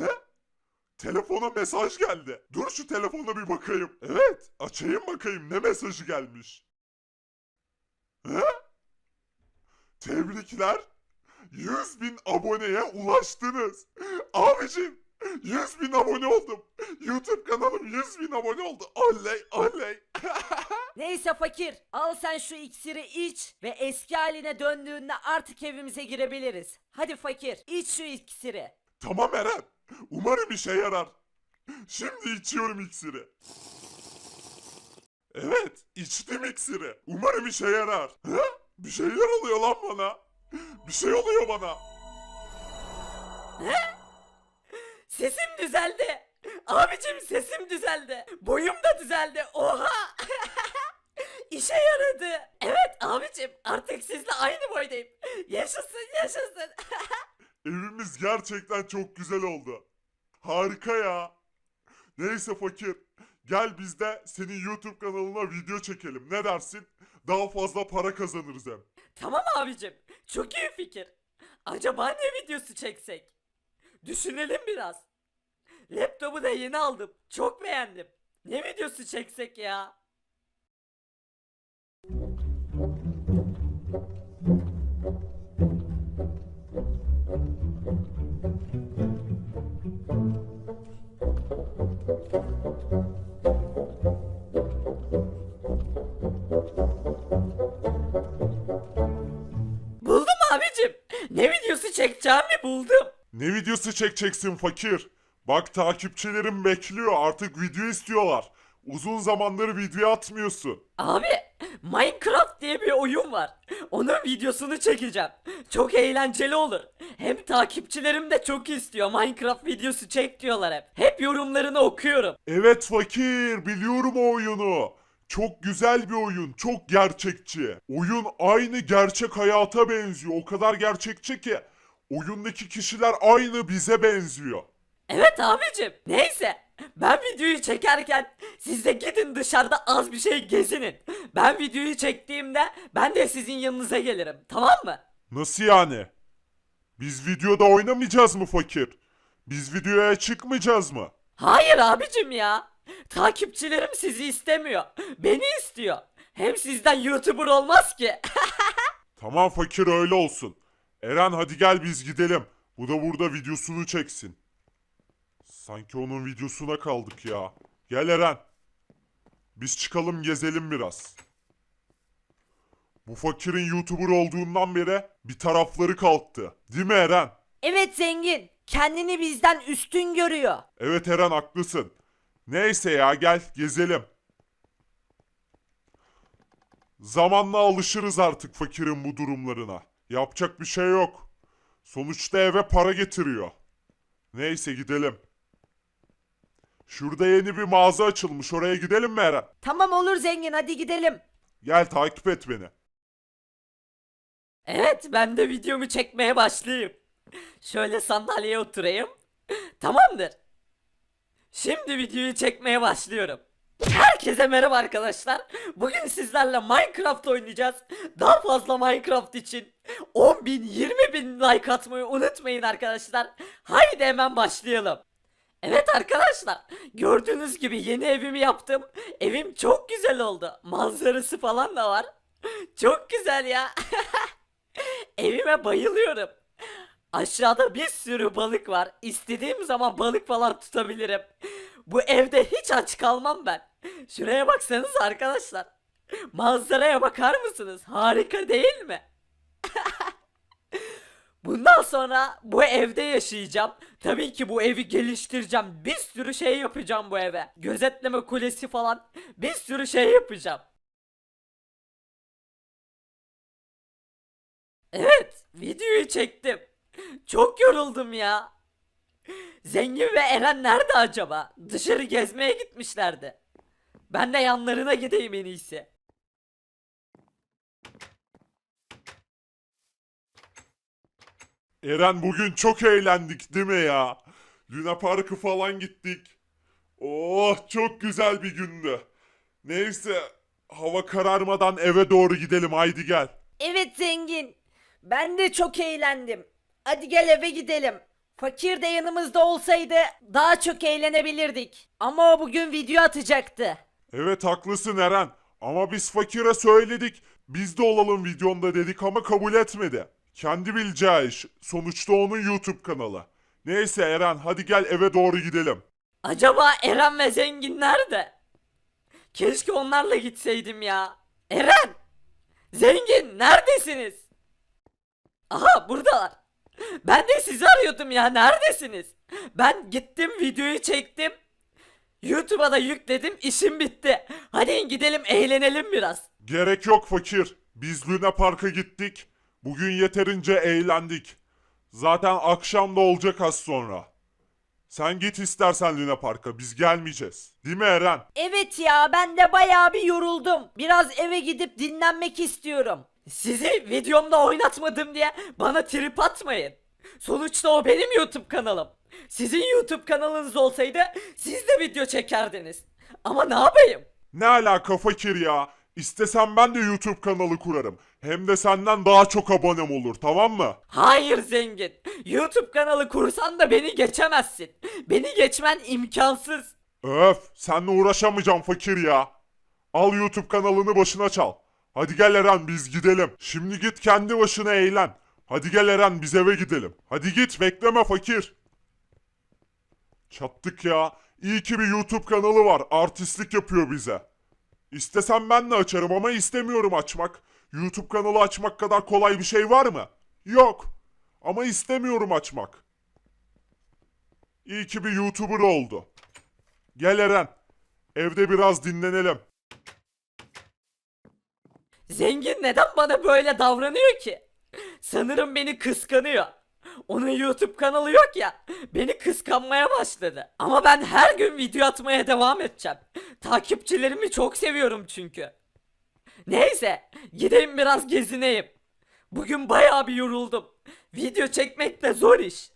He? Telefona mesaj geldi. Dur şu telefona bir bakayım. Evet, açayım bakayım ne mesajı gelmiş. He? Tebrikler. 100 bin aboneye ulaştınız. Abicim 100 bin abone oldum. YouTube kanalım 100 bin abone oldu. Oley oley. Neyse fakir al sen şu iksiri iç ve eski haline döndüğünde artık evimize girebiliriz. Hadi fakir iç şu iksiri. tamam Eren. Umarım işe yarar. Şimdi içiyorum iksiri. Evet, içtim iksiri. Umarım işe yarar. He? Bir şeyler oluyor lan bana. Bir şey oluyor bana. Sesim düzeldi. Abicim sesim düzeldi. Boyum da düzeldi. Oha. İşe yaradı. Evet abicim artık sizle aynı boydayım. Yaşasın yaşasın. Evimiz gerçekten çok güzel oldu. Harika ya. Neyse fakir. Gel biz de senin YouTube kanalına video çekelim. Ne dersin? Daha fazla para kazanırız hem. tamam abicim. Çok iyi fikir. Acaba ne videosu çeksek? Düşünelim biraz. Laptopu da yeni aldım. Çok beğendim. Ne videosu çeksek ya? Buldum abicim. Ne videosu çekeceğimi buldum. Ne videosu çekeceksin fakir? Bak takipçilerim bekliyor artık video istiyorlar. Uzun zamandır video atmıyorsun. Abi Minecraft diye bir oyun var. Onun videosunu çekeceğim. Çok eğlenceli olur. Hem takipçilerim de çok istiyor. Minecraft videosu çek diyorlar hep. Hep yorumlarını okuyorum. Evet fakir biliyorum o oyunu. Çok güzel bir oyun, çok gerçekçi. Oyun aynı gerçek hayata benziyor. O kadar gerçekçi ki oyundaki kişiler aynı bize benziyor. Evet abicim. Neyse. Ben videoyu çekerken siz de gidin dışarıda az bir şey gezinin. Ben videoyu çektiğimde ben de sizin yanınıza gelirim. Tamam mı? Nasıl yani? Biz videoda oynamayacağız mı fakir? Biz videoya çıkmayacağız mı? Hayır abicim ya. Takipçilerim sizi istemiyor. Beni istiyor. Hem sizden YouTuber olmaz ki. Tamam fakir öyle olsun. Eren hadi gel biz gidelim. Bu da burada videosunu çeksin. Sanki onun videosuna kaldık ya. Gel Eren. Biz çıkalım gezelim biraz. Bu fakirin YouTuber olduğundan beri bir tarafları kalktı. Değil mi Eren? evet zengin. Kendini bizden üstün görüyor. Evet Eren haklısın. Neyse ya gel gezelim. Zamanla alışırız artık fakirin bu durumlarına. Yapacak bir şey yok. Sonuçta eve para getiriyor. Neyse gidelim. Şurada yeni bir mağaza açılmış. Oraya gidelim mi Eren? Tamam olur zengin hadi gidelim. Gel takip et beni. Evet ben de videomu çekmeye başlayayım. Şöyle sandalyeye oturayım. Tamamdır. Şimdi videoyu çekmeye başlıyorum. Herkese merhaba arkadaşlar. Bugün sizlerle Minecraft oynayacağız. Daha fazla Minecraft için 10 bin 20 bin like atmayı unutmayın arkadaşlar. Haydi hemen başlayalım. Evet arkadaşlar gördüğünüz gibi yeni evimi yaptım. Evim çok güzel oldu. Manzarası falan da var. Çok güzel ya. Evime bayılıyorum. Aşağıda bir sürü balık var. İstediğim zaman balık falan tutabilirim. Bu evde hiç aç kalmam ben. Şuraya baksanız arkadaşlar. Manzaraya bakar mısınız? Harika değil mi? Bundan sonra bu evde yaşayacağım. Tabii ki bu evi geliştireceğim. Bir sürü şey yapacağım bu eve. Gözetleme kulesi falan. Bir sürü şey yapacağım. Evet, videoyu çektim. Çok yoruldum ya. Zengin ve Eren nerede acaba? Dışarı gezmeye gitmişlerdi. Ben de yanlarına gideyim en iyisi. Eren bugün çok eğlendik değil mi ya? Luna Park'ı falan gittik. Oh çok güzel bir gündü. Neyse hava kararmadan eve doğru gidelim haydi gel. Evet zengin. Ben de çok eğlendim. Hadi gel eve gidelim. Fakir de yanımızda olsaydı daha çok eğlenebilirdik. Ama o bugün video atacaktı. Evet haklısın Eren. Ama biz fakire söyledik. Biz de olalım videonda dedik ama kabul etmedi. Kendi bileceği iş. Sonuçta onun YouTube kanalı. Neyse Eren hadi gel eve doğru gidelim. Acaba Eren ve Zengin nerede? Keşke onlarla gitseydim ya. Eren! Zengin neredesiniz? Aha buradalar. Ben de sizi arıyordum ya neredesiniz? Ben gittim videoyu çektim. YouTube'a da yükledim işim bitti. Hadi gidelim eğlenelim biraz. Gerek yok fakir. Biz Luna Park'a gittik. Bugün yeterince eğlendik. Zaten akşam da olacak az sonra. Sen git istersen Luna Park'a biz gelmeyeceğiz. Değil mi Eren? Evet ya ben de bayağı bir yoruldum. Biraz eve gidip dinlenmek istiyorum. Sizi videomda oynatmadım diye bana trip atmayın. Sonuçta o benim YouTube kanalım. Sizin YouTube kanalınız olsaydı siz de video çekerdiniz. Ama ne yapayım? Ne alaka fakir ya? İstesem ben de YouTube kanalı kurarım. Hem de senden daha çok abonem olur tamam mı? Hayır zengin. YouTube kanalı kursan da beni geçemezsin. Beni geçmen imkansız. Öf seninle uğraşamayacağım fakir ya. Al YouTube kanalını başına çal. Hadi gel Eren biz gidelim. Şimdi git kendi başına eğlen. Hadi gel Eren biz eve gidelim. Hadi git bekleme fakir. Çattık ya. İyi ki bir YouTube kanalı var. Artistlik yapıyor bize. İstesem ben de açarım ama istemiyorum açmak. YouTube kanalı açmak kadar kolay bir şey var mı? Yok. Ama istemiyorum açmak. İyi ki bir YouTuber oldu. Gel Eren. Evde biraz dinlenelim. Zengin neden bana böyle davranıyor ki? Sanırım beni kıskanıyor. Onun YouTube kanalı yok ya. Beni kıskanmaya başladı. Ama ben her gün video atmaya devam edeceğim. Takipçilerimi çok seviyorum çünkü. Neyse, gideyim biraz gezineyim. Bugün bayağı bir yoruldum. Video çekmek de zor iş.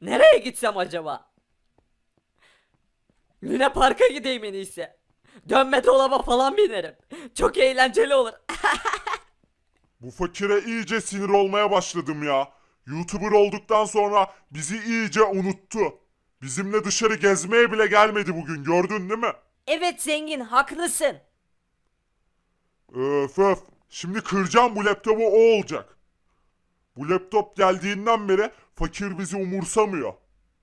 Nereye gitsem acaba? Luna Park'a gideyim en iyisi. Dönme dolaba falan binerim. Çok eğlenceli olur. Bu fakire iyice sinir olmaya başladım ya. YouTuber olduktan sonra bizi iyice unuttu. Bizimle dışarı gezmeye bile gelmedi bugün gördün değil mi? Evet zengin haklısın. Öf öf. Şimdi kıracağım bu laptopu o olacak. Bu laptop geldiğinden beri fakir bizi umursamıyor.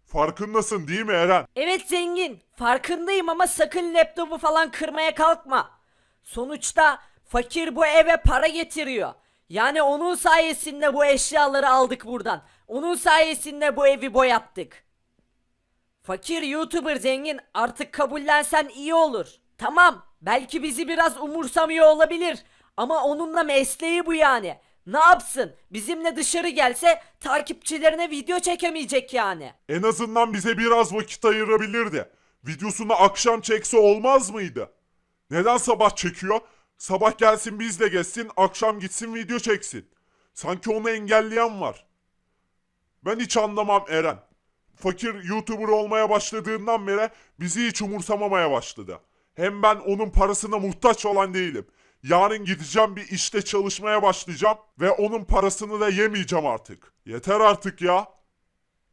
Farkındasın değil mi Eren? Evet zengin farkındayım ama sakın laptopu falan kırmaya kalkma. Sonuçta fakir bu eve para getiriyor. Yani onun sayesinde bu eşyaları aldık buradan. Onun sayesinde bu evi boyattık. Fakir YouTuber zengin artık kabullensen iyi olur. Tamam belki bizi biraz umursamıyor olabilir ama onunla mesleği bu yani. Ne yapsın? Bizimle dışarı gelse takipçilerine video çekemeyecek yani. En azından bize biraz vakit ayırabilirdi. Videosunu akşam çekse olmaz mıydı? Neden sabah çekiyor? Sabah gelsin bizle gezsin, akşam gitsin video çeksin. Sanki onu engelleyen var. Ben hiç anlamam Eren. Fakir YouTuber olmaya başladığından beri bizi hiç umursamamaya başladı. Hem ben onun parasına muhtaç olan değilim. Yarın gideceğim bir işte çalışmaya başlayacağım ve onun parasını da yemeyeceğim artık. Yeter artık ya.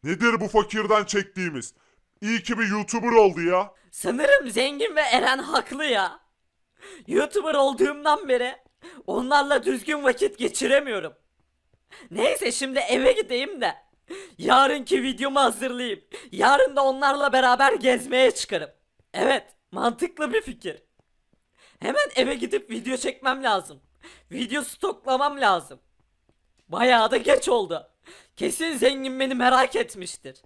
Nedir bu fakirden çektiğimiz? İyi ki bir YouTuber oldu ya. Sanırım Zengin ve Eren haklı ya. YouTuber olduğumdan beri onlarla düzgün vakit geçiremiyorum. Neyse şimdi eve gideyim de yarınki videomu hazırlayayım. Yarın da onlarla beraber gezmeye çıkarım. Evet, mantıklı bir fikir. Hemen eve gidip video çekmem lazım. Video stoklamam lazım. Bayağı da geç oldu. Kesin zengin beni merak etmiştir.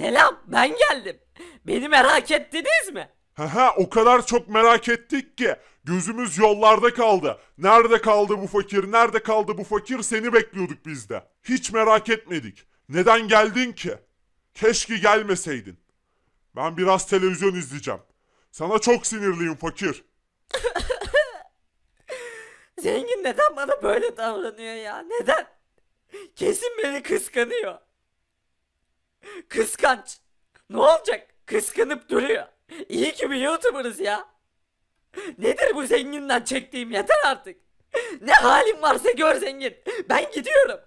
Selam, ben geldim. Beni merak ettiniz mi? Haha o kadar çok merak ettik ki gözümüz yollarda kaldı. Nerede kaldı bu fakir? Nerede kaldı bu fakir? Seni bekliyorduk biz de. Hiç merak etmedik. Neden geldin ki? Keşke gelmeseydin. Ben biraz televizyon izleyeceğim. Sana çok sinirliyim fakir. Zengin neden bana böyle davranıyor ya? Neden? Kesin beni kıskanıyor. Kıskanç. Ne olacak? Kıskanıp duruyor. İyi ki bir YouTuber'ız ya. Nedir bu zenginden çektiğim yeter artık. Ne halim varsa gör zengin. Ben gidiyorum.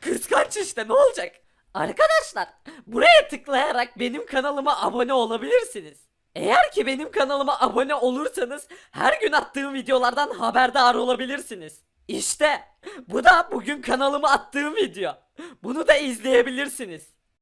Kıskanç işte ne olacak? Arkadaşlar buraya tıklayarak benim kanalıma abone olabilirsiniz. Eğer ki benim kanalıma abone olursanız her gün attığım videolardan haberdar olabilirsiniz. İşte bu da bugün kanalıma attığım video. Bunu da izleyebilirsiniz.